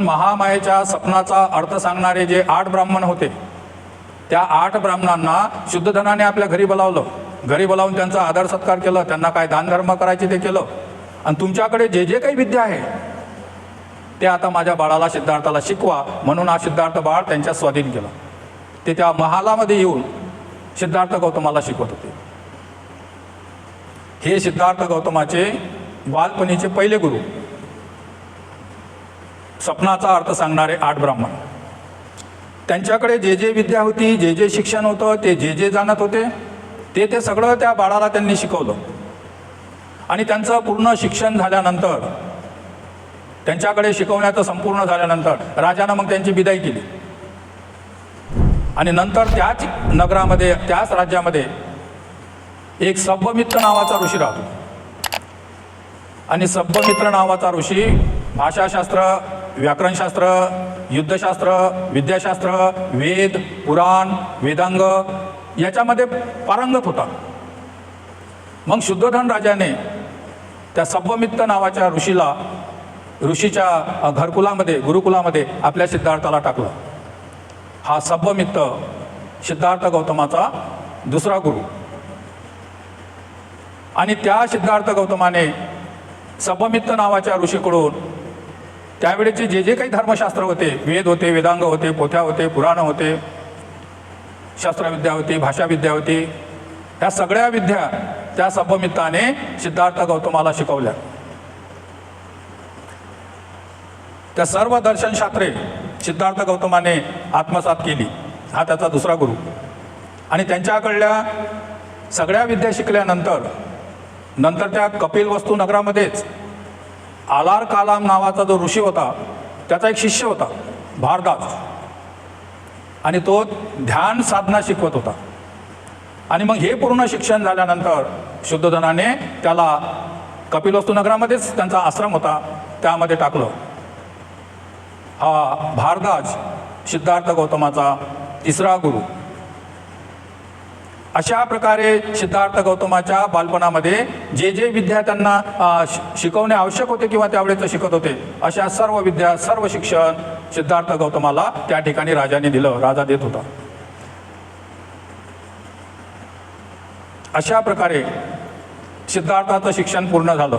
महामायेच्या सपनाचा अर्थ सांगणारे जे आठ ब्राह्मण होते त्या आठ ब्राह्मणांना शुद्धधनाने आपल्या घरी बोलावलं. घरी बोलावून त्यांचा आदर सत्कार केलं त्यांना काय दानधर्म करायचे ते केलं. आणि तुमच्याकडे जे जे काही विद्या आहे ते आता माझ्या बाळाला सिद्धार्थाला शिकवा म्हणून हा सिद्धार्थ बाळ त्यांच्या स्वाधीन केलं. ते त्या महालामध्ये येऊन सिद्धार्थ गौतमाला शिकवत होते. हे सिद्धार्थ गौतमाचे बालपणीचे पहिले गुरु. स्वप्नाचा अर्थ सांगणारे आठ ब्राह्मण. त्यांच्याकडे जे जे विद्या होती जे जे शिक्षण होतं ते जे जे जाणत होते ते ते सगळं त्या बाळाला त्यांनी शिकवलं. आणि त्यांचं पूर्ण शिक्षण झाल्यानंतर त्यांच्याकडे शिकवण्याचं संपूर्ण झाल्यानंतर राजानं मग त्यांची विदाई केली. आणि नंतर त्याच नगरामध्ये त्याच राज्यामध्ये एक सभ्यमित्र नावाचा ऋषी राहतो. आणि सभ्यमित्र नावाचा ऋषी भाषाशास्त्र व्याकरणशास्त्र युद्धशास्त्र विद्याशास्त्र वेद पुराण वेदांग याच्यामध्ये पारंगत होता. मग शुद्धोधन राजाने त्या सभ्यमित्र नावाच्या ऋषीला ऋषीच्या घरकुलामध्ये गुरुकुलामध्ये आपल्या सिद्धार्थाला टाकलं. हा सभ्यमित्र सिद्धार्थ गौतमाचा दुसरा गुरु. आणि त्या सिद्धार्थ गौतमाने सभमित्त नावाच्या ऋषीकडून त्यावेळेचे जे जे काही धर्मशास्त्र होते वेद होते वेदांग होते पोथ्या होते पुराणं होते शास्त्रविद्या होती भाषाविद्या होती ह्या सगळ्या विद्या त्या संभमित्ताने सिद्धार्थ गौतमाला शिकवल्या. त्या सर्व दर्शनशास्त्रे सिद्धार्थ गौतमाने आत्मसात केली. हा त्याचा दुसरा गुरु. आणि त्यांच्याकडल्या सगळ्या विद्या शिकल्यानंतर नंतर त्या कपिल वस्तू नगरामध्येच आलार कालाम नावाचा जो ऋषी होता त्याचा एक शिष्य होता भारदास आणि तो ध्यान साधना शिकवत होता. आणि मग हे पूर्ण शिक्षण झाल्यानंतर शुद्धधनाने त्याला कपिलवस्तू नगरामध्येच त्यांचा आश्रम होता त्यामध्ये टाकलं. हा भारदास सिद्धार्थ गौतमाचा तिसरा गुरु. अशा प्रकारे सिद्धार्थ गौतमाच्या बालपणामध्ये जे जे विद्यार्थ्यांना शिकवणे आवश्यक होते किंवा त्यावेळेचं शिकत होते अशा सर्व विद्या सर्व शिक्षण सिद्धार्थ गौतमाला त्या ठिकाणी राजाने दिलं राजा देत होता. अशा प्रकारे सिद्धार्थाचं शिक्षण पूर्ण झालं.